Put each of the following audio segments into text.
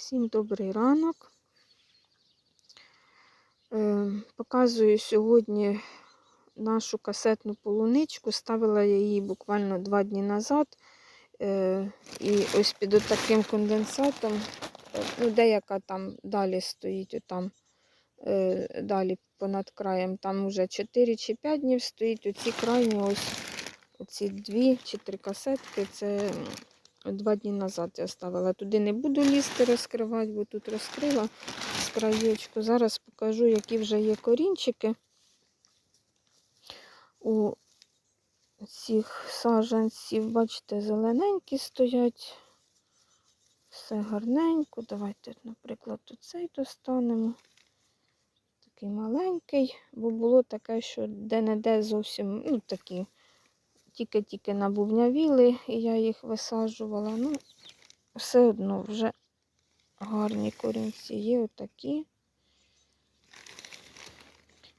Всім добрий ранок. Е, Показую сьогодні нашу касетну полуничку. Ставила я її буквально два дні назад. Е, І ось під таким конденсатом, ну, деяка там далі стоїть, отам, е, далі понад краєм, там вже 4 чи 5 днів стоїть. Оці крайні ось оці дві чи три касетки, це два дні назад я ставила. Туди не буду лізти розкривати, бо тут розкрила з. Зараз покажу, які вже є корінчики у цих саджанців. Бачите, зелененькі стоять. Все гарненько. Давайте, наприклад, тут цей достанемо. Такий маленький, бо було таке, що де-не-де зовсім, ну такі, тільки-тільки набувнявіли, і я їх висаджувала. Ну, все одно вже гарні корінці є отакі.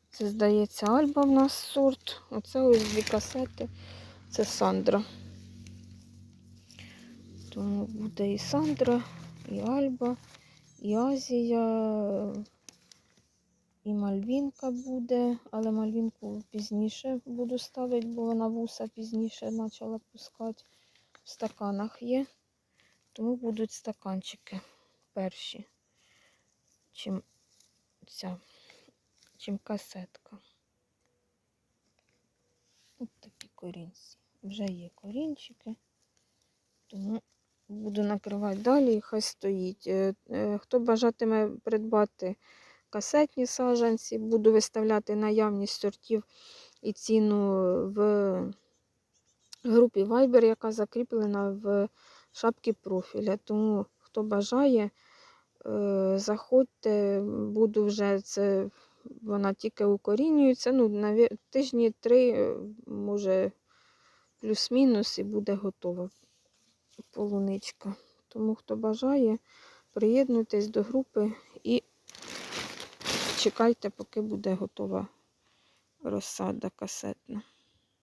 Це, здається, Альба в нас сорт. Оце ось дві касети. Це Сандра. Тому буде і Сандра, і Альба, і Азія, і Мальвінка буде, але Мальвінку пізніше буду ставити, бо вона вуса пізніше почала пускати. В стаканах є. Тому будуть стаканчики перші, чим ця, чим касетка. Ось такі корінці. Вже є корінчики, тому буду накривати далі і хай стоїть. Е, е, Хто бажатиме придбати касетні саджанці, буду виставляти наявність сортів і ціну в групі Viber, яка закріплена в шапки профіля. Тому хто бажає, е, заходьте, буду вже це. Вона тільки укорінюється. Ну, наві- тижні три, е, може, плюс-мінус, і буде готова полуничка. Тому, хто бажає, приєднуйтесь до групи чекайте, поки буде готова розсада касетна.